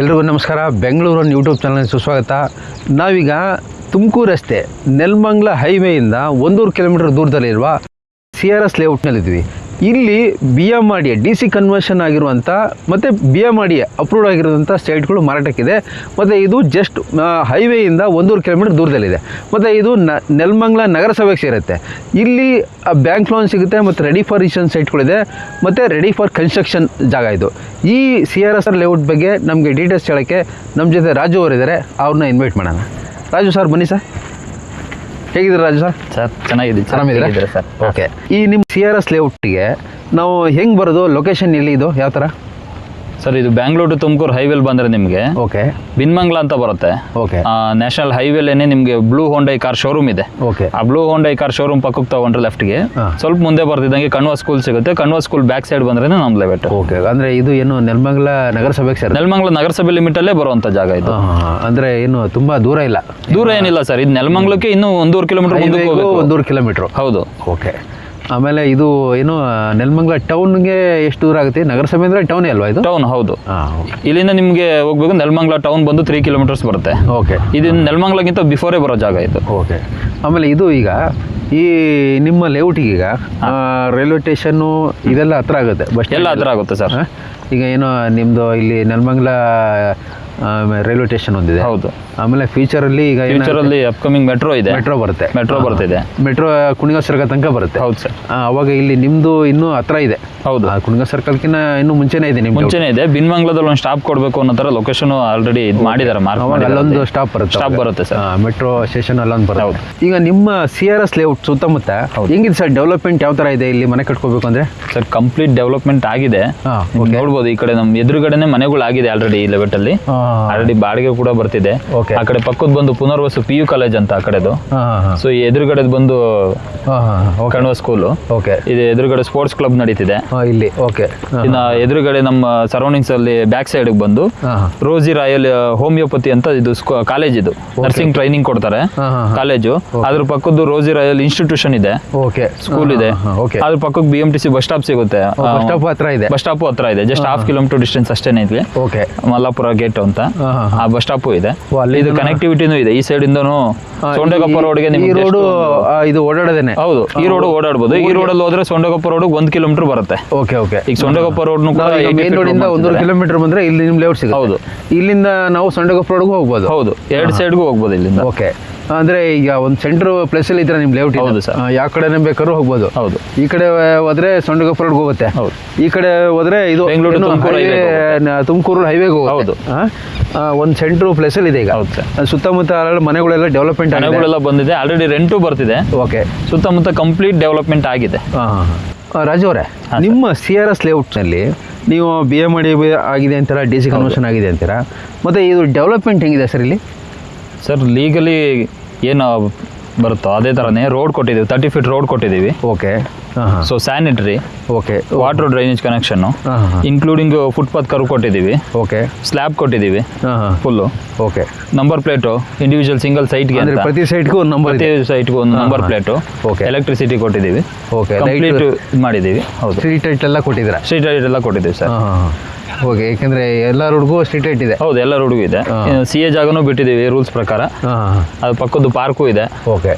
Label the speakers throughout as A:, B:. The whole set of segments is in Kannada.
A: ಎಲ್ರಿಗೂ ನಮಸ್ಕಾರ. ಬೆಂಗಳೂರು ಯೂಟ್ಯೂಬ್ ಚಾನಲ್ ಸುಸ್ವಾಗತ. ನಾವೀಗ ತುಮಕೂರು ರಸ್ತೆ, ನೆಲಮಂಗ್ಲ ಹೈವೇಯಿಂದ ಒಂದೂರು ಕಿಲೋಮೀಟರ್ ದೂರದಲ್ಲಿರುವ ಸಿ ಆರ್ ಎಸ್ ಲೇಔಟ್ನಲ್ಲಿದ್ವಿ ಇಲ್ಲಿ B M R D D C conversion ಆಗಿರುವಂಥ ಮತ್ತು B M R D approved ಆಗಿರುವಂಥ ಸ್ಟೇಟ್ಗಳು ಮಾರಾಟಕ್ಕಿದೆ. ಮತ್ತು ಇದು ಜಸ್ಟ್ ಹೈವೇಯಿಂದ ಒಂದೂರು ಕಿಲೋಮೀಟರ್ ದೂರದಲ್ಲಿದೆ. ಮತ್ತು ಇದು ನ, ನೆಲಮಂಗ್ಲ ನಗರಸಭೆಗೆ ಸೇರುತ್ತೆ. ಇಲ್ಲಿ ಬ್ಯಾಂಕ್ ಲೋನ್ ಸಿಗುತ್ತೆ, ಮತ್ತು ರೆಡಿ ಫಾರ್ ಇಷನ್ ಸೈಟ್ಗಳಿದೆ ಮತ್ತು ರೆಡಿ ಫಾರ್ ಕನ್ಸ್ಟ್ರಕ್ಷನ್ ಜಾಗ ಇದು. ಈ C R S R layout ಬಗ್ಗೆ ನಮಗೆ ಡೀಟೇಲ್ಸ್ ಹೇಳೋಕ್ಕೆ ನಮ್ಮ ಜೊತೆ ರಾಜು ಅವರಿದ್ದಾರೆ. ಅವ್ರನ್ನ ಇನ್ವೈಟ್ ಮಾಡೋಣ. ರಾಜು ಸರ್ ಬನ್ನಿ ಸರ್ ಹೇಗಿದ್ದೀರಾ ರಾಜು ಸರ್?
B: ಸರ್ ಚೆನ್ನಾಗಿದೆ
A: ಆರಾಮಿದ್ದೀರಾ?
B: ಸರ್?
A: ಓಕೆ. ಈ ನಿಮ್ಮ ಸಿ ಆರ್ ಎಸ್ ಲೇಔಟ್ಗೆ ನಾವು ಹೆಂಗೆ ಬರೋದು? ಲೊಕೇಶನ್ ಎಲ್ಲಿ ಇದು? ಯಾವ ಥರ
B: ಸರ್ ಇದು ಬ್ಯಾಂಗ್ಳೂರ್ ಟು ತುಮಕೂರು ಹೈವೇಲ್ ಬಂದ್ರೆ ನಿಮಗೆ
A: ಓಕೆ.
B: ಬಿನ್ಮಂಗ್ಲ ಅಂತ ಬರುತ್ತೆ.
A: ಓಕೆ.
B: ನ್ಯಾಷನಲ್ ಹೈವೇಲೇನೆ ನಿಮಗೆ ಬ್ಲೂ ಹೋಂಡೈ ಕಾರ್ ಶೋರೂಮ್ ಇದೆ.
A: ಓಕೆ.
B: ಆ ಬ್ಲೂ ಹೋಂಡೈ ಕಾರ್ ಶೋರೂಮ್ ಪಕ್ಕಕ್ಕೆ ತಗೊಂಡ್ರೆ ಲೆಫ್ಟ್ಗೆ ಸ್ವಲ್ಪ ಮುಂದೆ ಬರ್ತಿದ್ದಂಗೆ ಕಣ್ವ ಸ್ಕೂಲ್ ಸಿಗುತ್ತೆ. ಕಣ್ವ ಸ್ಕೂಲ್ ಬ್ಯಾಕ್ ಸೈಡ್ ಬಂದ್ರೆ ನಮ್ಮ ಲೆವೆಟ್
A: ಓಕೆ. ಅಂದರೆ ಇದು ಏನು ನೆಲಮಂಗ್ಲ ನಗರಸಭೆ ಸರ್
B: ನೆಲಮಂಗ್ಲ ನಗರಸಭೆ ಲಿಮಿಟ್ ಅಲ್ಲೇ ಬರುವಂತ ಜಾಗ ಇದು.
A: ಅಂದರೆ ಏನು ತುಂಬ ದೂರ ಇಲ್ಲ?
B: ದೂರ ಏನಿಲ್ಲ ಸರ್. ಇದು ನೆಲಮಂಗ್ಲಕ್ಕೆ ಇನ್ನೂ ಒಂದೂರು ಕಿಲೋಮೀಟರ್ ಮುಂದಕ್ಕೆ
A: ಒಂದೂರು ಕಿಲೋಮೀಟರ್
B: ಹೌದು.
A: ಓಕೆ. ಆಮೇಲೆ ಇದು ಏನು ನೆಲಮಂಗಲ ಟೌನ್ಗೆ ಎಷ್ಟು ದೂರ ಆಗುತ್ತೆ? ನಗರಸಭೆ ಅಂದರೆ ಟೌನೇ ಅಲ್ವಾ ಇದು?
B: ಟೌನ್ ಹೌದು. ಇಲ್ಲಿಂದ ನಿಮಗೆ ಹೋಗ್ಬೇಕು ನೆಲಮಂಗಲ ಟೌನ್ ಬಂದು ತ್ರೀ ಕಿಲೋಮೀಟರ್ಸ್ ಬರುತ್ತೆ.
A: ಓಕೆ.
B: ಇದು ನೆಲಮಂಗ್ಲಗಿಂತ ಬಿಫೋರೇ ಬರೋ ಜಾಗ ಇದು.
A: ಓಕೆ. ಆಮೇಲೆ ಇದು ಈಗ ಈ ನಿಮ್ಮ ಲೇಔಟಿಗೆ ಈಗ ರೈಲ್ವೆ ಸ್ಟೇಷನ್ನು ಇದೆಲ್ಲ ಹತ್ರ ಆಗುತ್ತೆ ಬಸ್
B: ಎಲ್ಲ ಹತ್ರ ಆಗುತ್ತೆ ಸರ್
A: ಈಗ ಏನು ನಿಮ್ಮದು ಇಲ್ಲಿ ನೆಲಮಂಗಲ ರೈಲ್ವೆ ಸ್ಟೇಷನ್ ಒಂದಿದೆ.
B: ಹೌದು.
A: ಆಮೇಲೆ ಫ್ಯೂಚರ್ ಅಲ್ಲಿ ಈಗ
B: ಫ್ಯೂಚರ್ ಅಲ್ಲಿ ಅಪ್ಕಮಿಂಗ್ ಮೆಟ್ರೋ ಇದೆ.
A: ಮೆಟ್ರೋ ಬರುತ್ತೆ.
B: ಮೆಟ್ರೋ ಬರ್ತಿದೆ.
A: ಮೆಟ್ರೋ ಕುಣಿಗ ಸರ್ಕಲ್ ತನಕ ಬರುತ್ತೆ.
B: ಹೌದು ಸರ್.
A: ಅವಾಗ ಇಲ್ಲಿ ನಿಮ್ಮದು ಇನ್ನೂ ಹತ್ರ ಇದೆ.
B: ಹೌದು.
A: ಆ, ಕುಣಿಗ ಸರ್ಕಲ್ಕಿನ್ನ ಇನ್ನೂ ಮುಂಚೆನೇ ಇದೆ ನಿಮ್ಗೆ
B: ಮುಂಚೆನೇ ಇದೆ. ಬಿನ್ಮಂಗ್ಲದಲ್ಲಿ ಒಂದು ಸ್ಟಾಪ್ ಕೊಡಬೇಕು ಅನ್ನೋ ತರ ಲೊಕೇಶನ್ ಆಲ್ರೆಡಿ ಇದು ಮಾಡಿದ್ದಾರೆ ಮಾರ್ಕ್
A: ಅಲ್ಲೊಂದು ಸ್ಟಾಪ್ ಬರುತ್ತೆ
B: ಸ್ಟಾಪ್ ಬರುತ್ತೆ ಸರ್.
A: ಮೆಟ್ರೋ ಸ್ಟೇಷನ್ ಅಲ್ಲೊಂದು ಬರುತ್ತೆ.
B: ಹೌದು.
A: ಈಗ ನಿಮ್ಮ ಸಿ ಆರ್ ಎಸ್ ಲೇಔಟ್ ಸುತ್ತಮುತ್ತ ಹೆಂಗಿದೆ ಸರ್? ಡೆವಲಪ್ಮೆಂಟ್ ಯಾವ ಥರ ಇದೆ ಇಲ್ಲಿ ಮನೆ ಕಟ್ಕೋಬೇಕು ಅಂದರೆ?
B: ಸರ್ ಕಂಪ್ಲೀಟ್ ಡೆವಲಪ್ಮೆಂಟ್ ಆಗಿದೆ. ನೋಡ್ಬೋದು ಈ ಕಡೆ ನಮ್ಮ ಎದುರುಗಡೆನೆ ಮನೆಗಳು ಆಗಿದೆ ಆಲ್ರೆಡಿ ಈ ಲೆವೆಟ್ ಅಲ್ಲಿ. ಆಲ್ರೆಡಿ ಬಾಡಿಗೆ ಕೂಡ ಬರ್ತಿದೆ. ಆ ಕಡೆ ಪಕ್ಕದ ಬಂದು ಪುನರ್ವಸು ಪಿ ಯು ಕಾಲೇಜ್ ಅಂತ ಆ ಕಡೆದು. ಸೊ ಈ ಎದುರುಗಡೆ ಬಂದು ಕಣ್ವ ಸ್ಕೂಲು
A: ಓಕೆ
B: ಇದು ಎದುರುಗಡೆ ಸ್ಪೋರ್ಟ್ಸ್ ಕ್ಲಬ್ ನಡೀತಿದೆ.
A: ಇಲ್ಲಿ. ಓಕೆ
B: ಇನ್ನ ಎದುರುಗಡೆ ನಮ್ಮ ಸರೌಂಡಿಂಗ್ಸ್ ಅಲ್ಲಿ ಬ್ಯಾಕ್ ಸೈಡ್ ಬಂದು ರೋಸಿ ರಾಯಲ್ ಹೋಮಿಯೋಪತಿ ಅಂತ ಇದು ಕಾಲೇಜ್ ಇದು. ನರ್ಸಿಂಗ್ ಟ್ರೈನಿಂಗ್ ಕೊಡ್ತಾರೆ. ಕಾಲೇಜು ಅದ್ರ ಪಕ್ಕದ್ದು ರೋಜಿ ರಾಯಲ್ ಇನ್ಸ್ಟಿಟ್ಯೂಷನ್ ಇದೆ.
A: ಓಕೆ
B: ಸ್ಕೂಲ್ ಇದೆ. ಅದ್ರ ಪಕ್ಕಕ್ಕೆ B M T C bus stop ಸಿಗುತ್ತೆ.
A: ಬಸ್ ಸ್ಟಾಪ್ ಹತ್ರ ಇದೆ.
B: ಬಸ್ ಸ್ಟಾಪ್ ಹತ್ರ ಇದೆ. ಜಸ್ಟ್ ಹಾಫ್ ಕಿಲೋಮೀಟರ್ ಡಿಸ್ಟೆನ್ಸ್ ಅಷ್ಟೇನೆ ಇದೆ
A: ಓಕೆ
B: ಮಲ್ಲಾಪುರ ಗೇಟ್ ಅಂತ
A: ಹಾಂ
B: ಆ ಬಸ್ ಸ್ಟಾಪು ಇದೆ. ಇದು ಕನೆಕ್ಟಿವಿಟಿನೂ ಇದೆ. ಈ ಸೈಡ್ ಇಂದನು ಸೊಂಡೆಗಪ್ಪ ರೋಡ್ಗೆ
A: ಈ
B: ರೋಡ್
A: ರೋಡು ಇದು ಓಡಾಡೋದೇನೆ?
B: ಹೌದು ಈ ರೋಡ್ ಓಡಾಡಬಹುದು ಈ ರೋಡಲ್ಲಿ ಹೋದ್ರೆ ಸೊಂಡಗಪ್ಪ ರೋಡ್ ಒಂದ್ ಕಿಲೋಮೀಟರ್ ಬರುತ್ತೆ.
A: Okay okay.
B: ಈಗ ಸೊಂಡಗಪ್ಪ ರೋಡ್
A: ಮೇನ್ ರೋಡಿಂದ ಒಂದೂವರೆ ಕಿಲೋಮೀಟರ್ ಬಂದ್ರೆ ಇಲ್ಲಿ ನಿಮ್ಮ ಲೇಔಟ್ ಸಿಗುತ್ತೆ.
B: ಹೌದು.
A: ಇಲ್ಲಿಂದ ನಾವು ಸೊಂಡಗೊಪ್ಪ ರೋಡ್ಗೂ ಹೋಗ್ಬೋದು.
B: ಹೌದು ಎರಡು ಸೈಡ್ಗೂ ಹೋಗ್ಬೋದು ಇಲ್ಲಿಂದ.
A: ಓಕೆ. ಅಂದ್ರೆ ಈಗ ಒಂದು ಪ್ಲೇಸ್ ಅಲ್ಲಿ ಇದ್ರೆ ನಿಮ್ ಲೇಔಟ್
B: ಹೌದು ಸರ್.
A: ಯಾವ ಕಡೆನೇ ಬೇಕಾದ್ರೂ ಹೋಗ್ಬೋದು.
B: ಹೌದು.
A: ಈ ಕಡೆ ಹೋದ್ರೆ ಸೊಂಡಗೊಪ್ಪ ರೋಡ್ ಹೋಗುತ್ತೆ.
B: ಹೌದು.
A: ಈ ಕಡೆ ಹೋದ್ರೆ ಇದು
B: ಬೆಂಗಳೂರು ತುಮಕೂರು
A: ಹೈವೇಗೆ ಹೋಗುತ್ತೆ. ಒಂದು ಸೆಂಟ್ರ್ ಪ್ಲೇಸಲ್ಲಿ ಇದೆ ಈಗ.
B: ಹೌದು
A: ಸುತ್ತಮುತ್ತ ಮನೆಗಳೆಲ್ಲ ಡೆವಲಪ್ಮೆಂಟ್
B: ಮನೆಗಳೆಲ್ಲ ಬಂದಿದೆ. ಆಲ್ರೆಡಿ ರೆಂಟು ಬರ್ತಿದೆ.
A: ಓಕೆ
B: ಸುತ್ತಮುತ್ತ ಕಂಪ್ಲೀಟ್ ಡೆವಲಪ್ಮೆಂಟ್ ಆಗಿದೆ.
A: ರಾಜು ಅವರೇ ನಿಮ್ಮ ಸಿ ಆರ್ ಎಸ್ ಲೇಔಟ್ನಲ್ಲಿ ನೀವು ಬಿ ಎಂ ಡಿ ಬಿ ಆಗಿದೆ ಅಂತೀರ ಡಿ ಸಿ ಕನ್ವರ್ಷನ್ ಆಗಿದೆ ಅಂತೀರಾ? ಮತ್ತು ಇದು ಡೆವಲಪ್ಮೆಂಟ್ ಹೆಂಗಿದೆ ಸರ್ ಇಲ್ಲಿ?
B: ಸರ್ ಲೀಗಲಿ ಏನು ಬರುತ್ತೋ ಅದೇ ಥರನೇ ರೋಡ್ ಕೊಟ್ಟಿದ್ದೀವಿ. ತರ್ಟಿ ಫೀಟ್ ರೋಡ್ ಕೊಟ್ಟಿದ್ದೀವಿ.
A: Okay
B: so sanitary
A: okay
B: water drainage
A: connection
B: including footpath ಕರು ಕೊಟ್ಟಿದ್ದೀವಿ.
A: ಓಕೆ
B: ಸ್ಲ್ಯಾಬ್ ಕೊಟ್ಟಿದ್ದೀವಿ.
A: Full
B: full
A: okay
B: number plate individual single ಸೈಟ್ಗೆ
A: ಅಂದರೆ ಪ್ರತಿ ಸೈಟ್ಗೂ ಒಂದು ನಂಬರ್
B: ಪ್ರತಿ ಸೈಟ್ಗೂ ಒಂದು ನಂಬರ್. ಪ್ಲೇಟು
A: ಓಕೆ
B: ಎಲೆಕ್ಟ್ರಿಸಿಟಿ ಕೊಟ್ಟಿದ್ದೀವಿ.
A: ಓಕೆ
B: ಕಂಪ್ಲೀಟ್ ಮಾಡಿದ್ದೀವಿ. ಹೌದು.
A: ಸ್ಟ್ರೀಟ್ ಲೈಟ್ ಎಲ್ಲ ಕೊಟ್ಟಿದ್ದೀರಾ?
B: ಸ್ಟ್ರೀಟ್ ಲೈಟ್ ಎಲ್ಲ ಕೊಟ್ಟಿದ್ದೀವಿ ಸರ್
A: ಓಕೆ ಏಕೆಂದರೆ ಎಲ್ಲ ರೋಡ್ಗೂ ಸ್ಟ್ರೀಟ್ ಲೈಟ್ ಇದೆ.
B: ಹೌದು ಎಲ್ಲ ರೋಡ್ಗೂ ಇದೆ. ಸಿ ಎ ಜಾಗನೂ ಬಿಟ್ಟಿದ್ದೀವಿ ರೂಲ್ಸ್ ಪ್ರಕಾರ. ಅದು ಪಕ್ಕದ್ದು ಪಾರ್ಕು ಇದೆ.
A: ಓಕೆ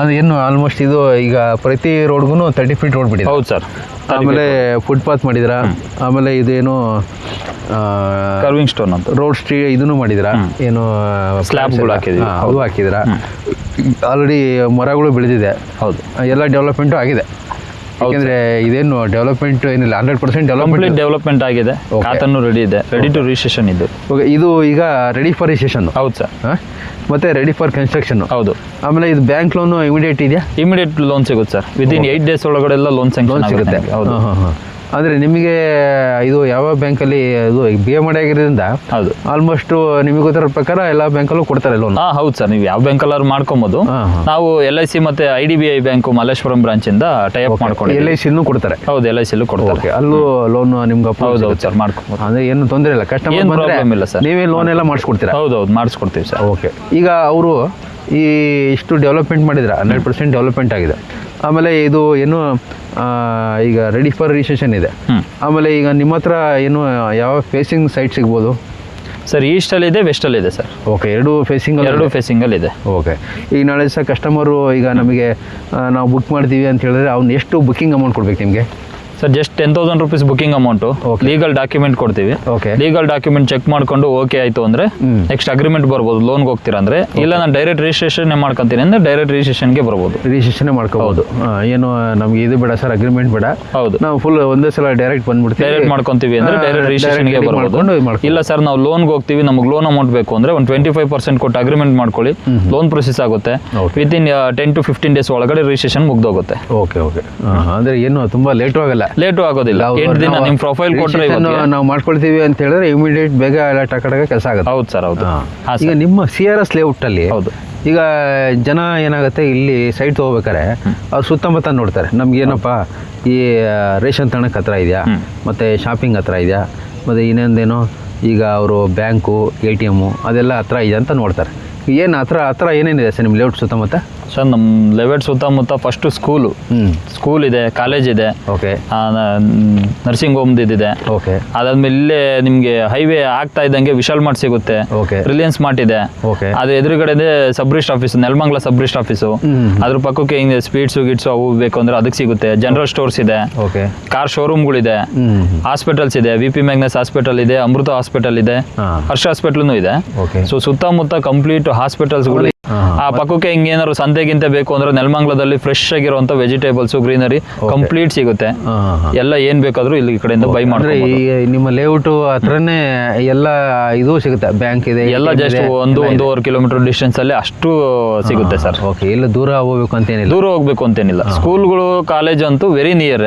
A: ಅದು ಏನು ಆಲ್ಮೋಸ್ಟ್ ಇದು ಈಗ ಪ್ರತಿ ರೋಡ್ಗೂ ತರ್ಟಿ ಫೀಟ್ ರೋಡ್ ಬಿಟ್ಟಿದೆ.
B: ಹೌದು ಸರ್.
A: ಆಮೇಲೆ ಫುಟ್ಪಾತ್ ಮಾಡಿದ್ರ? ಆಮೇಲೆ ಇದೇನು
B: ಕರ್ವಿಂಗ್ ಸ್ಟೋನ್ ಅಂತ.
A: ರೋಡ್ ಸ್ಟ್ರೀ ಇದನ್ನು ಮಾಡಿದ್ರ? ಏನು
B: ಸ್ಲ್ಯಾಬ್ಗಳು ಹಾಕಿದೀವಿ.
A: ಅದು ಹಾಕಿದ್ರಾ? ಆಲ್ರೆಡಿ ಮರಗಳು ಬೆಳೆದಿದೆ.
B: ಹೌದು.
A: ಎಲ್ಲ ಡೆವಲಪ್ಮೆಂಟು ಆಗಿದೆ. ಯಾಕೆಂದ್ರೆ ಇದೇನು ಡೆವಲಪ್ಮೆಂಟ್ ಏನಿಲ್ಲ ಹಂಡ್ರೆಡ್ ಪರ್ಸೆಂಟ್ ಡೆವಲಪ್ಮೆಂಟ್
B: ಡೆವಲಪ್ಮೆಂಟ್ ಆಗಿದೆ. ರೆಡಿ ಇದೆ. ರೆಡಿ ಟು ರಿಜಿಸ್ಟ್ರೇಷನ್ ಇದು
A: ಇದು ಈಗ ರೆಡಿ ಫಾರ್ ರಿಜಿಸ್ಟ್ರೇಷನ್
B: ಹೌದು ಸರ್.
A: ಮತ್ತೆ ರೆಡಿ ಫಾರ್ ಕನ್ಸ್ಟ್ರಕ್ಷನ್
B: ಹೌದು.
A: ಆಮೇಲೆ ಇದು ಬ್ಯಾಂಕ್ ಲೋನ್ ಇಮಿಡಿಯೇಟ್ ಇದೆಯಾ?
B: ಇಮಿಡಿಯೇಟ್ ಲೋನ್ ಸಿಗುತ್ತೆ ಸರ್. ವಿದಿನ್ ಏಟ್ ಡೇಸ್ ಒಳಗಡೆ ಎಲ್ಲ ಲೋನ್
A: ಲೋನ್ ಸಿಗುತ್ತೆ.
B: ಹೌದು.
A: ಹಾಂ ಹಾಂ. ಅಂದರೆ ನಿಮಗೆ ಇದು ಯಾವ ಬ್ಯಾಂಕಲ್ಲಿ ಇದು ಬಿ ಎಂ ಆಗಿರೋದ್ರಿಂದ
B: ಹೌದು.
A: ಆಲ್ಮೋಸ್ಟ್ ನಿಮಗೆ ಗೊತ್ತಿರೋ ಪ್ರಕಾರ ಎಲ್ಲ ಬ್ಯಾಂಕಲ್ಲೂ ಕೊಡ್ತಾರೆ ಲೋನ್
B: ಹಾ ಹೌದು ಸರ್. ನೀವು ಯಾವ ಬ್ಯಾಂಕಲ್ಲಾದ್ರು ಮಾಡ್ಕೊಬೋದು. ನಾವು ಎಲ್ ಐ ಸಿ ಮತ್ತೆ I D B I bank Malleshwaram branch ಇಂದ ಟೈಪ್
A: ಎಲ್ ಐ ಸಿನೂ ಕೊಡ್ತಾರೆ.
B: ಹೌದು ಎಲ್ ಐ ಸಿಲೂ ಕೊಡ್ತಾರೆ.
A: ಅಲ್ಲೂ ಲೋನ್ ನಿಮ್ಗೆ
B: ಹೌದು ಹೌದು ಸರ್ ಮಾಡ್ಕೊಬೋದು.
A: ಅಂದ್ರೆ ಏನು ತೊಂದರೆ ಇಲ್ಲ. ಕಸ್ಟಮರ್
B: problem ಇಲ್ಲ ಸರ್.
A: ನೀವೇ ಲೋನ್ ಎಲ್ಲ ಮಾಡಿಸ್ಕೊಡ್ತೀರಾ?
B: ಹೌದು ಹೌದು ಮಾಡಿಸ್ಕೊಡ್ತೀವಿ ಸರ್.
A: ಓಕೆ ಈಗ ಅವರು ಈ ಇಷ್ಟು ಡೆವಲಪ್ಮೆಂಟ್ ಮಾಡಿದ್ರ ಹಂಡ್ರೆಡ್ ಪರ್ಸೆಂಟ್ ಡೆವಲಪ್ಮೆಂಟ್ ಆಗಿದೆ. ಆಮೇಲೆ ಇದು ಏನು ಈಗ ರೆಡಿ ಫಾರ್ ರಿಜಿಸ್ಟ್ರೇಷನ್ ಇದೆ. ಆಮೇಲೆ ಈಗ ನಿಮ್ಮ ಹತ್ರ ಏನು ಯಾವ ಫೇಸಿಂಗ್ ಸೈಟ್ ಸಿಗ್ಬೋದು?
B: ಸರ್ ಈಸ್ಟಲ್ಲಿ ಇದೆ ವೆಸ್ಟಲ್ಲಿ ಇದೆ ಸರ್
A: ಓಕೆ ಎರಡು ಫೇಸಿಂಗ್
B: ಎರಡು ಫೇಸಿಂಗಲ್ಲಿ ಇದೆ.
A: ಓಕೆ ಈಗ ನಾಳೆ ಸರ್ ಕಸ್ಟಮರು ಈಗ ನಮಗೆ ನಾವು ಬುಕ್ ಮಾಡ್ತೀವಿ ಅಂತ ಹೇಳಿದ್ರೆ ಅವ್ನು ಎಷ್ಟು ಬುಕ್ಕಿಂಗ್ ಅಮೌಂಟ್ ಕೊಡ್ಬೇಕು ನಿಮಗೆ?
B: Sir just ten thousand rupees booking amount. Legal document ಕೊಡ್ತೀವಿ.
A: ಓಕೆ
B: ಲೀಗಲ್ ಡಾಕ್ಯುಮೆಂಟ್ ಚೆಕ್ ಮಾಡ್ಕೊಂಡು ಓಕೆ ಆಯ್ತು ಅಂದ್ರೆ ನೆಕ್ಸ್ಟ್ ಅಗ್ರಿಮೆಂಟ್ ಬರ್ಬೋದು ಲೋನ್ಗೆ ಹೋಗ್ತೀರಾ ಅಂದ್ರೆ. ಇಲ್ಲ ನಾನು ಡೈರೆಕ್ಟ್ ರಿಜಿಸ್ಟ್ರೇಷನ್ ಮಾಡ್ಕೊಂತೀನಿ ಅಂದ್ರೆ ಡೈರೆಕ್ಟ್ ರಿಜಿಸ್ಟ್ರೇಷನ್ಗೆ ಬರ್ಬೋದು.
A: ರಿಜಿಸ್ಟ್ರೇಷನ್ ಮಾಡ್ಕೋಬಹುದು ಏನು ನಮ್ಗೆ ಇದು ಬೇಡ ಸರ್ ಅಗ್ರಿಮೆಂಟ್ ಬೇಡ.
B: ಹೌದು.
A: ನಾವು ಫುಲ್ ಒಂದೇ ಸಲ ಡೈರೆಕ್ಟ್ ಬಂದ್ಬಿಡ್ತೀವಿ.
B: ಡೈರೆಕ್ಟ್ ಮಾಡ್ಕೊಂತೀವಿ ಅಂದ್ರೆ ಡೈರೆಕ್ಟ್
A: ರಿಜಿಸ್ಟ್ರೇಷನ್
B: ರಿಜಿಸ್ಟ್ರೇಷನ್ಗೆ
A: ಬರಬಹುದು
B: ಬರ್ಬೋದು. ಇಲ್ಲ ಸರ್ ನಾವು ಲೋನ್ಗೆ ಹೋಗ್ತೀವಿ ನಮಗೆ ಲೋನ್ ಅಮೌಂಟ್ ಬೇಕು ಅಂದ್ರೆ ಒಂದು ಟ್ವೆಂಟಿ ಫೈವ್ ಪರ್ಸೆಂಟ್ ಕೊಟ್ಟು ಅಗ್ರಿಮೆಂಟ್ ಮಾಡ್ಕೊಳ್ಳಿ. ಲೋನ್ ಪ್ರೊಸೆಸ್ ಆಗುತ್ತೆ. Within ten to fifteen days ಒಳಗಡೆ ರಿಜಿಸ್ಟ್ರೇಷನ್ ಮುಗ್ದೋಗುತ್ತೆ.
A: ಓಕೆ ಓಕೆ ಅಂದ್ರೆ ಏನು ತುಂಬಾ ಲೇಟು ಆಗಲ್ಲ.
B: ಲೇಟು ಆಗೋದಿಲ್ಲ. ಎಂಟು ದಿನ ನಿಮ್ಮ ಪ್ರೊಫೈಲ್ ಕೊಟ್ಟರೆ
A: ನಾವು ಮಾಡ್ಕೊಳ್ತೀವಿ ಅಂತ ಹೇಳಿದ್ರೆ ಇಮಿಡಿಯೇಟ್ ಬೇಗ ಎಲ್ಲ ಟಕಟಕ ಕೆಲಸ ಆಗುತ್ತೆ.
B: ಹೌದು ಸರ್ ಹೌದು.
A: ಈಗ ನಿಮ್ಮ ಸಿ ಆರ್ ಎಸ್ ಲೇಔಟಲ್ಲಿ
B: ಹೌದು.
A: ಈಗ ಜನ ಏನಾಗುತ್ತೆ ಇಲ್ಲಿ ಸೈಟ್ ತಗೋಬೇಕಾರೆ ಅವ್ರು ಸುತ್ತಮುತ್ತ ನೋಡ್ತಾರೆ. ನಮ್ಗೇನಪ್ಪ ಈ ರೇಷನ್ ತಣಕ್ಕೆ ಹತ್ರ ಇದೆಯಾ
B: ಮತ್ತೆ
A: ಮತ್ತು ಶಾಪಿಂಗ್ ಹತ್ರ ಇದೆಯಾ ಮತ್ತು ಇನ್ನೊಂದೇನೋ ಈಗ ಅವರು ಬ್ಯಾಂಕು ಎ ಟಿ ಎಮ್ಮು ಅದೆಲ್ಲ ಹತ್ರ ಇದೆ ಅಂತ ನೋಡ್ತಾರೆ. ಏನು ಹತ್ರ ಹತ್ರ ಏನೇನಿದೆ ಸರ್ ನಿಮ್ಮ ಲೇಔಟ್ ಸುತ್ತಮುತ್ತ?
B: ಸರ್ ನಮ್ಮ ಲೆವೆಟ್ ಸುತ್ತಮುತ್ತ ಫಸ್ಟು ಸ್ಕೂಲು ಸ್ಕೂಲ್ ಇದೆ ಕಾಲೇಜ್ ಇದೆ.
A: ಓಕೆ
B: ನರ್ಸಿಂಗ್ ಹೋಮ್ ಇದೆ
A: ಓಕೆ
B: ಅದಾದ್ಮೇಲೆ ಇಲ್ಲೇ ನಿಮಗೆ ಹೈವೇ ಆಗ್ತಾ ಇದ್ದಂಗೆ ವಿಶಾಲ್ ಮಾರ್ಟ್ ಸಿಗುತ್ತೆ.
A: ಓಕೆ
B: ರಿಲಯನ್ಸ್ ಮಾರ್ಟ್ ಇದೆ.
A: ಓಕೆ
B: ಅದು ಎದುರುಗಡೆ sub registrar office Nelamangala sub registrar office. ಅದ್ರ ಪಕ್ಕಕ್ಕೆ ಹಿಂಗೆ ಸ್ವೀಟ್ಸು ಗಿಟ್ಸು ಅವು ಬೇಕು ಅಂದ್ರೆ ಅದಕ್ಕೆ ಸಿಗುತ್ತೆ. ಜನರಲ್ ಸ್ಟೋರ್ಸ್ ಇದೆ.
A: ಓಕೆ
B: ಕಾರ್ ಶೋರೂಮ್ಗಳಿದೆ ಹಾಸ್ಪಿಟಲ್ಸ್ ಇದೆ. ವಿ ಪಿ ಮ್ಯಾಗ್ನಸ್ ಹಾಸ್ಪಿಟಲ್ ಇದೆ ಅಮೃತ ಹಾಸ್ಪಿಟಲ್ ಇದೆ. ಹರ್ಷ ಹಾಸ್ಪಿಟಲ್ನು ಇದೆ.
A: ಓಕೆ
B: ಸೊ ಸುತ್ತಮುತ್ತ ಕಂಪ್ಲೀಟ್ ಹಾಸ್ಪಿಟಲ್ಸ್ಗಳು
A: ಗಳು
B: ಆ ಪಕ್ಕಕ್ಕೆ ಹಿಂಗೆ ಏನಾದ್ರು ಸಂತೆಗಿಂತ ಬೇಕು ಅಂದ್ರೆ ನೆಲಮಂಗ್ಲದಲ್ಲಿ ಫ್ರೆಶ್ ಆಗಿರುವಂತ ವೆಜಿಟೇಬಲ್ಸ್ ಗ್ರೀನರಿ ಕಂಪ್ಲೀಟ್ ಸಿಗುತ್ತೆ. ಎಲ್ಲ ಏನ್ ಬೇಕಾದ್ರೂ ಇಲ್ಲಿ ಈ ಕಡೆಯಿಂದ ಬೈ ಮಾಡಿ
A: ಈ ನಿಮ್ಮ ಲೇಔಟ್ ಹತ್ರನೇ ಎಲ್ಲ ಇದು ಸಿಗುತ್ತೆ ಬ್ಯಾಂಕ್ ಇದೆ
B: ಎಲ್ಲ ಜಸ್ಟ್ ಒಂದು ಒಂದೂವರೆ ಕಿಲೋಮೀಟರ್ ಡಿಸ್ಟೆನ್ಸ್ ಅಲ್ಲಿ ಅಷ್ಟು ಸಿಗುತ್ತೆ ಸರ್
A: ಓಕೆ ಇಲ್ಲ ದೂರ ಹೋಗ್ಬೇಕು ಅಂತೇನಿಲ್ಲ.
B: ದೂರ ಹೋಗ್ಬೇಕು ಅಂತೇನಿಲ್ಲ. ಸ್ಕೂಲ್ಗಳು ಕಾಲೇಜ್ ಅಂತೂ ವೆರಿ ನಿಯರ್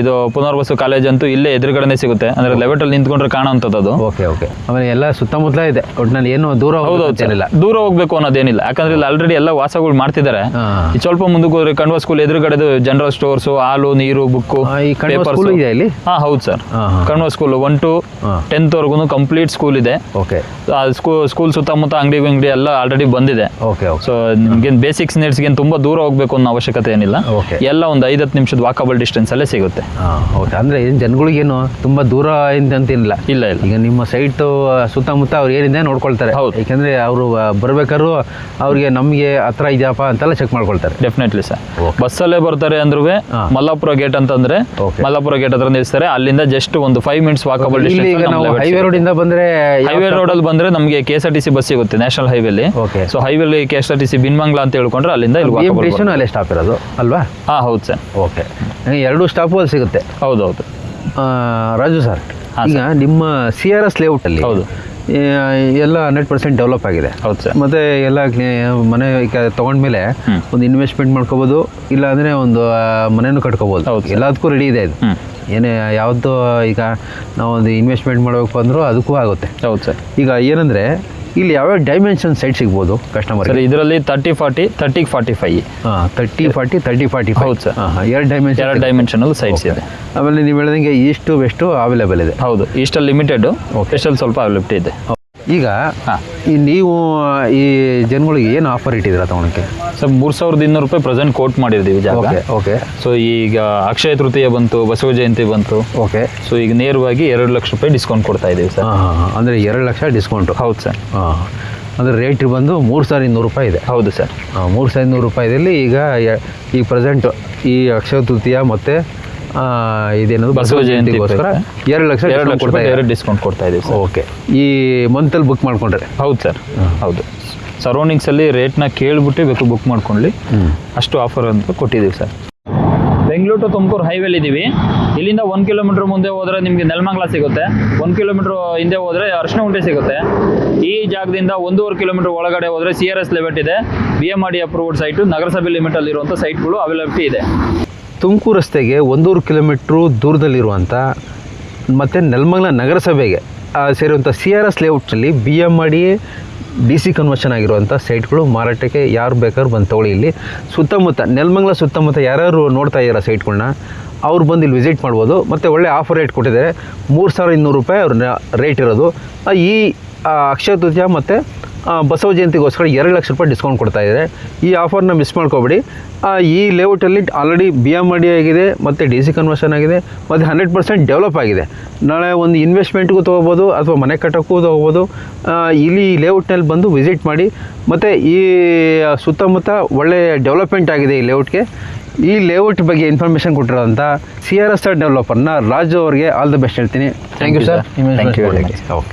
B: ಇದು ಪುನರ್ವಸು ಕಾಲೇಜ್ ಅಂತೂ ಇಲ್ಲೇ ಎದುರುಗಡೆನೆ ಸಿಗುತ್ತೆ. ಅಂದ್ರೆ ಲೆವೆಟ್ ಅಲ್ಲಿ ನಿಂತ್ಕೊಂಡ್ರೆ ಕಾಣುವಂತದ್ದು
A: ಓಕೆ ಓಕೆ ಆಮೇಲೆ ಎಲ್ಲ ಸುತ್ತಮುತ್ತಲ ಇದೆ. ಒಟ್ಟಿನಲ್ಲಿ ಏನು ದೂರ ಹೋಗ್ಬೇಕು ಅಂತೇನಿಲ್ಲ
B: ದೂರ ಹೋಗ್ಬೇಕು ಅನ್ನೋದೇನಿಲ್ಲ. ಯಾಕಂದ್ರೆ ಇಲ್ಲಿ ಆಲ್ರೆಡಿ ಎಲ್ಲ ವಾಸಗಳು ಮಾಡ್ತಿದ್ದಾರೆ. ಸ್ವಲ್ಪ ಮುಂದಕ್ಕೆ ಹೋದ್ರೆ ಕಣ್ವ ಸ್ಕೂಲ್ ಎದುರುಗಡೆ ಜನರಲ್ ಸ್ಟೋರ್ಸ್ ಹಾಲು ನೀರು ಬುಕ್ಕು
A: ಈ ಕಣ್ವ ಸ್ಕೂಲ್ ಇದೆ ಇಲ್ಲಿ?
B: ಹಾ ಹೌದು sir Kanva school one to tenth ವರ್ಗು ಕಂಪ್ಲೀಟ್ ಸ್ಕೂಲ್ ಇದೆ.
A: ಓಕೆ
B: ಸ್ಕೂಲ್ ಸ್ಕೂಲ್ ಸುತ್ತಮುತ್ತ ಅಂಗಡಿ ಅಂಗಡಿ ಎಲ್ಲ ಆಲ್ರೆಡಿ ಬಂದಿದೆ.
A: ಓಕೆ ಓಕೆ
B: ಸೊ ನಿಮ್ಗೆ ಬೇಸಿಕ್ಸ್ ನೀಡ್ಸ್ಗೆ ತುಂಬಾ ದೂರ ಹೋಗ್ಬೇಕು ಅನ್ನೋ ಅವಶ್ಯಕತೆ ಏನಿಲ್ಲ.
A: ಓಕೆ
B: ಎಲ್ಲ ಒಂದು ಐದತ್ತು ನಿಮಿಷದ ವಾಕಬಲ್ ಡಿಸ್ಟೆನ್ಸ್ ಅಲ್ಲೇ ಸಿಗುತ್ತೆ.
A: ಅಂದ್ರೆ ಓಕೆ ಅಂದರೆ ಏನು ಜನಗಳಿಗೇನು ತುಂಬಾ ದೂರ
B: ಇಲ್ಲ ಇಲ್ಲ.
A: ಈಗ ನಿಮ್ಮ ಸೈಟು ಸುತ್ತಮುತ್ತ ಅವ್ರು ಏನಿದೆ ನೋಡ್ಕೊಳ್ತಾರೆ.
B: ಹೌದು.
A: ಯಾಕಂದ್ರೆ ಅವರು ಬರ್ಬೇಕಾದ್ರು ಅವ್ರಿಗೆ ನಮಗೆ ಹತ್ರ ಇದೆಯಪ್ಪ ಅಂತೆಲ್ಲ ಚೆಕ್ ಮಾಡ್ಕೊಳ್ತಾರೆ.
B: Definitely sir. ಬಸ್ಸಲ್ಲೇ ಬರ್ತಾರೆ ಅಂದ್ರೂ. ಮಲ್ಲಾಪುರ ಗೇಟ್ ಅಂತಂದ್ರೆ. ಮಲ್ಲಾಪುರ ಗೇಟ್ ಹತ್ರ ನಿಲ್ಲಿಸ್ತಾರೆ ಅಲ್ಲಿಂದ ಜಸ್ಟ್ ಒಂದು ಫೈವ್ ಮಿನಿಟ್ಸ್ ವಾಕಬಲ್
A: ಹೈವೇ ಈಗ ಇಂದ ಬಂದ್ರೆ
B: ಹೈವೇ ರೋಡ್ ಅಲ್ಲಿ ಬಂದ್ರೆ ನಮಗೆ K S R T C bus ಸಿಗುತ್ತೆ ನ್ಯಾಷನಲ್ ಹೈವೇಲಿ
A: ಅಲ್ಲಿ.
B: So ಹೈವೇಲಿ K S R T C Binmangala ಅಂತ ಹೇಳ್ಕೊಂಡ್ರೆ ಅಲ್ಲಿಂದ
A: ಅಲ್ಲೇ ಸ್ಟಾಪ್ ಇರೋದು ಅಲ್ವಾ?
B: ಹಾ ಹೌದು ಸರ್
A: ಓಕೆ ಎರಡು ಸ್ಟಾಪು ಅಲ್ಲಿ ಸಿಗುತ್ತೆ.
B: ಹೌದೌದು
A: ರಾಜು ಸರ್ ಈಗ ನಿಮ್ಮ ಸಿ ಆರ್ ಎಸ್ ಲೇಔಟಲ್ಲಿ
B: ಹೌದು.
A: ಎಲ್ಲ ಹಂಡ್ರೆಡ್ ಪರ್ಸೆಂಟ್ ಡೆವಲಪ್ ಆಗಿದೆ.
B: ಹೌದು ಸರ್.
A: ಮತ್ತೆ ಎಲ್ಲ ಮನೆ ತಗೊಂಡ್ಮೇಲೆ ಒಂದು ಇನ್ವೆಸ್ಟ್ಮೆಂಟ್ ಮಾಡ್ಕೋಬೋದು ಇಲ್ಲ ಅಂದರೆ ಒಂದು ಮನೆಯೂ ಮನೆನೂ ಕಟ್ಕೋಬೋದು. ಎಲ್ಲದಕ್ಕೂ ರೆಡಿ ಇದೆ ಇದು. ಏನೇ ಯಾವುದು ಈಗ ನಾವು ಒಂದು ಇನ್ವೆಸ್ಟ್ಮೆಂಟ್ ಮಾಡಬೇಕು ಅಂದರೂ ಅದಕ್ಕೂ ಆಗುತ್ತೆ.
B: ಹೌದು ಸರ್.
A: ಈಗ ಏನಂದರೆ ಇಲ್ಲಿ ಯಾವ್ಯಾವ ಡೈಮೆನ್ಷನ್ ಸೈಟ್ ಸಿಗ್ಬೋದು ಕಸ್ಟಮರ್
B: ಸರ್ ಇದರಲ್ಲಿ thirty forty thirty forty five
A: ಹಾಂ ತರ್ಟಿ ಫಾರ್ಟಿ ತರ್ಟಿ ಫಾರ್ಟಿ
B: ಹೌದು ಸರ್.
A: ಎರಡು ಡೈಮೆನ್ಷನ್ ಎರಡು ಡೈಮೆನ್ಷನ್
B: ಎರಡು ಡೈಮೆನ್ಷನಲ್ ಸೈಟ್ಸ್ ಇದೆ.
A: ಆಮೇಲೆ ನೀವು ಹೇಳಿದಂಗೆ ಈಸ್ಟು ವೆಸ್ಟು ಅವೈಲೇಬಲ್ ಇದೆ.
B: ಹೌದು ಈಸ್ಟಲ್ಲಿ ಲಿಮಿಟೆಡ್. ಎಷ್ಟಲ್ಲಿ ಸ್ವಲ್ಪ ಅವೈಲಬಿಲಿಟಿ ಇದೆ.
A: ಈಗ ಈ ನೀವು ಈ ಜನಗಳಿಗೆ ಏನು ಆಫರ್ ಇಟ್ಟಿದ್ದೀರಾ ತಗೊಳಕ್ಕೆ?
B: ಸರ್ ಮೂರು ಸಾವಿರದ ಇನ್ನೂರು ರೂಪಾಯಿ ಪ್ರೆಸೆಂಟ್ ಕೋಟ್ ಮಾಡಿದ್ದೀವಿ ಜಾಗ.
A: Okay okay.
B: ಸೊ ಈಗ ಅಕ್ಷಯ ತೃತೀಯ ಬಂತು ಬಸವ ಜಯಂತಿ ಬಂತು.
A: ಓಕೆ.
B: ಸೊ ಈಗ ನೇರವಾಗಿ ಎರಡು ಲಕ್ಷ ರೂಪಾಯಿ ಡಿಸ್ಕೌಂಟ್ ಕೊಡ್ತಾ ಇದ್ದೀವಿ ಸರ್.
A: ಹಾಂ ಹಾಂ ಹಾಂ. ಅಂದರೆ ಎರಡು ಲಕ್ಷ ಡಿಸ್ಕೌಂಟು
B: ಹೌದು ಸರ್.
A: ಹಾಂ ಅಂದರೆ ರೇಟ್ ಬಂದು ಮೂರು ಸಾವಿರದ ಇನ್ನೂರು ರೂಪಾಯಿ ಇದೆ.
B: ಹೌದು ಸರ್.
A: ಹಾಂ ಮೂರು ಸಾವಿರದ ಇನ್ನೂರು ರೂಪಾಯಿದಲ್ಲಿ ಈಗ ಈ ಪ್ರೆಸೆಂಟ್ ಈ ಅಕ್ಷಯ ತೃತೀಯ ಮತ್ತು ಇದೇನದು?
B: ಬಸವ ಜಯಂತಿಗೋಸ್ಕರ
A: ಎರಡು ಲಕ್ಷ
B: ಎರಡು ಲಕ್ಷ ರೂಪಾಯಿ
A: ಇದ್ದಾರೆ.
B: ಡಿಸ್ಕೌಂಟ್ ಕೊಡ್ತಾ ಇದೀವಿ ಸರ್.
A: ಓಕೆ ಈ ಮಂತಲ್ಲಿ ಬುಕ್ ಮಾಡ್ಕೊಂಡ್ರೆ?
B: ಹೌದು ಸರ್ ಹೌದು. ಸರೌಂಡಿಂಗ್ಸಲ್ಲಿ ರೇಟ್ನ ಕೇಳಿಬಿಟ್ಟು ಬೇಕು ಬುಕ್ ಮಾಡ್ಕೊಳ್ಳಿ ಅಷ್ಟು ಆಫರ್ ಅಂತ ಕೊಟ್ಟಿದ್ದೀವಿ ಸರ್. ಬೆಂಗಳೂರು ಟು ತುಮಕೂರು ಹೈವೇಲಿ ಇದ್ದೀವಿ ಇಲ್ಲಿಂದ ಒಂದು ಕಿಲೋಮೀಟರ್ ಮುಂದೆ ಹೋದರೆ ನಿಮಗೆ ನೆಲಮಂಗಲ ಸಿಗುತ್ತೆ. ಒಂದು ಕಿಲೋಮೀಟರ್ ಹಿಂದೆ ಹೋದರೆ ಅರ್ಶನ ಉಂಟೆ ಸಿಗುತ್ತೆ. ಈ ಜಾಗದಿಂದ ಒಂದೂವರೆ ಕಿಲೋಮೀಟರ್ ಒಳಗಡೆ ಹೋದರೆ ಸಿ ಆರ್ ಎಸ್ ಲೆವೆಟ್ ಇದೆ. B M R D approved site ನಗರಸಭೆ ಲಿಮಿಟಲ್ಲಿರುವಂಥ ಸೈಟ್ಗಳು ಅವೈಲಬಿಲಿಟಿ ಇದೆ.
A: ತುಮಕೂರು ರಸ್ತೆಗೆ ಒಂದೂರು ಕಿಲೋಮೀಟ್ರು ದೂರದಲ್ಲಿರುವಂಥ ಮತ್ತು ನೆಲಮಂಗಲ ನಗರಸಭೆಗೆ ಸೇರುವಂಥ C R S ಲೇಔಟ್ನಲ್ಲಿ B M R D C conversion ಆಗಿರುವಂಥ ಸೈಟ್ಗಳು ಮಾರಾಟಕ್ಕೆ ಯಾರು ಬೇಕಾದ್ರು ಬಂದು ತಗೊಳ್ಳಿ. ಇಲ್ಲಿ ಸುತ್ತಮುತ್ತ, ನೆಲಮಂಗಲ ಸುತ್ತಮುತ್ತ ಯಾರ್ಯಾರು ನೋಡ್ತಾ ಇದ್ದಾರೆ ಸೈಟ್ಗಳನ್ನ ಅವ್ರು ಬಂದು ಇಲ್ಲಿ ವಿಸಿಟ್ ಮಾಡ್ಬೋದು. ಮತ್ತು ಒಳ್ಳೆ ಆಫರ್ ರೇಟ್ ಕೊಟ್ಟಿದ್ದಾರೆ. ಮೂರು ಸಾವಿರದ ಇನ್ನೂರು ರೂಪಾಯಿ ಅವ್ರ ರೇಟ್ ಇರೋದು. ಈ ಅಕ್ಷಯ ತೃತೀಯ ಮತ್ತು ಬಸವ ಜಯಂತಿಗೋಸ್ಕರ ಎರಡು ಲಕ್ಷ ರೂಪಾಯಿ ಡಿಸ್ಕೌಂಟ್ ಕೊಡ್ತಾ ಇದ್ದಾರೆ. ಈ ಆಫರ್ನ ಮಿಸ್ ಮಾಡ್ಕೋಬೇಡಿ. ಈ ಲೇಔಟಲ್ಲಿ ಆಲ್ರೆಡಿ ಬಿ ಎಂ ಡಿ ಆಗಿದೆ ಮತ್ತು ಡಿ ಸಿ ಕನ್ವರ್ಷನ್ ಆಗಿದೆ ಮತ್ತು ಹಂಡ್ರೆಡ್ ಪರ್ಸೆಂಟ್ ಡೆವಲಪ್ ಆಗಿದೆ. ನಾಳೆ ಒಂದು ಇನ್ವೆಸ್ಟ್ಮೆಂಟ್ಗೂ ತೊಗೋಬೋದು ಅಥವಾ ಮನೆ ಕಟ್ಟೋಕ್ಕೂ ತೊಗೋಬೋದು. ಇಲ್ಲಿ ಲೇಔಟ್ನಲ್ಲಿ ಬಂದು ವಿಸಿಟ್ ಮಾಡಿ ಮತ್ತು ಈ ಸುತ್ತಮುತ್ತ ಒಳ್ಳೆಯ ಡೆವಲಪ್ಮೆಂಟ್ ಆಗಿದೆ ಈ ಲೇಔಟ್ಗೆ. ಈ ಲೇಔಟ್ ಬಗ್ಗೆ ಇನ್ಫಾರ್ಮೇಷನ್ ಕೊಟ್ಟಿರೋಂಥ ಸಿ ಆರ್ ಎಸ್ ಆರ್ ಡೆವಲಪರ್ನ ರಾಜು ಅವರಿಗೆ ಆಲ್ ದ ಬೆಸ್ಟ್ ಹೇಳ್ತೀನಿ. Thank you sir
B: thank you
A: okay